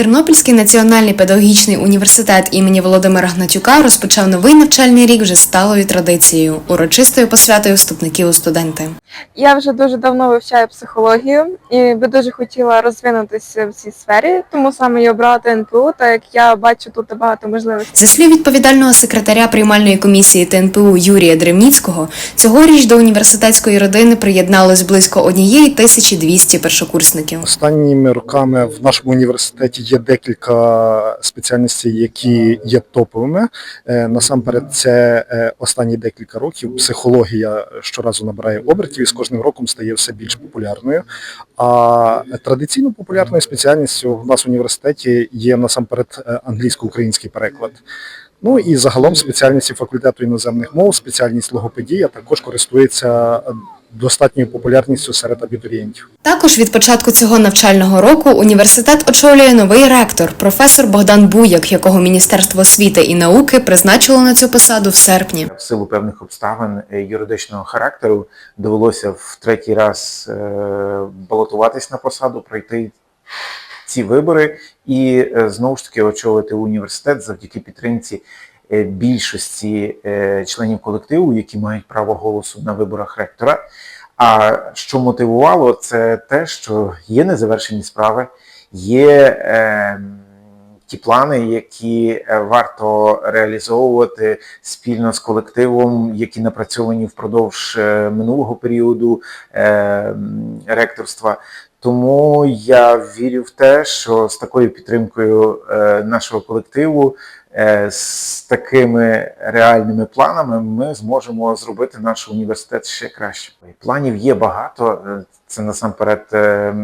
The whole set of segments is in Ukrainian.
Тернопільський національний педагогічний університет імені Володимира Гнатюка розпочав новий навчальний рік вже сталою традицією урочистою посвятою вступників у студенти. Я вже дуже давно вивчаю психологію і би дуже хотіла розвинутися в цій сфері, тому саме і обрала ТНПУ, так як я бачу тут багато можливостей. Зі слів відповідального секретаря приймальної комісії ТНПУ Юрія Древніцького, цьогоріч до університетської родини приєдналось близько однієї тисячі двісті першокурсників. Останніми роками в нашому університеті є декілька спеціальностей, які є топовими. Е, Насамперед, це е, останні декілька років психологія щоразу набирає обертів і з кожним роком стає все більш популярною. А традиційно популярною спеціальністю в нас в університеті є насамперед е, англійсько-український переклад. Ну і загалом спеціальності факультету іноземних мов, спеціальність логопедія також користується е, достатньою популярністю серед абітурієнтів. Також від початку цього навчального року університет очолює новий ректор, професор Богдан Буяк, якого Міністерство освіти і науки призначило на цю посаду в серпні. в силу певних обставин е, юридичного характеру довелося в третій раз е, балотуватись на посаду, пройти ці вибори і е, знову ж таки очолити університет завдяки підтримці більшості е, членів колективу, які мають право голосу на виборах ректора. А що мотивувало, це те, що є незавершені справи, є е, ті плани, які е, варто реалізовувати спільно з колективом, які напрацьовані впродовж е, минулого періоду е, ректорства. Тому я вірю в те, що з такою підтримкою е, нашого колективу, е, з такими реальними планами, ми зможемо зробити наш університет ще краще. Планів є багато. Е, Це насамперед е,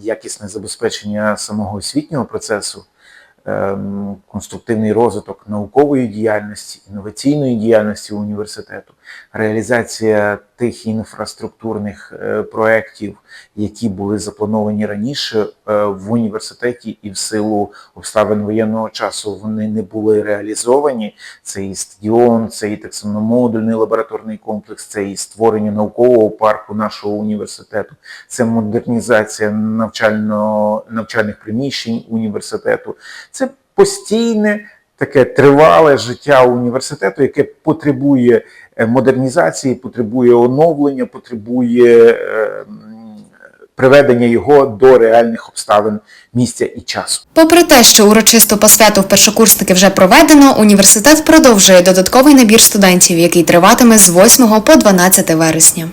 якісне забезпечення самого освітнього процесу конструктивний розвиток наукової діяльності, інноваційної діяльності університету, реалізація тих інфраструктурних е, проєктів, які були заплановані раніше е, в університеті, і в силу обставин воєнного часу вони не були реалізовані. Це і стадіон, це і так само модульний лабораторний комплекс, це і створення наукового парку нашого університету, це модернізація навчальних приміщень університету. Це постійне таке тривале життя університету, яке потребує модернізації, потребує оновлення, потребує е, приведення його до реальних обставин місця і часу. Попри те, що урочисту посвяту в першокурсники вже проведено, університет продовжує додатковий набір студентів, який триватиме з 8 по 12 вересня.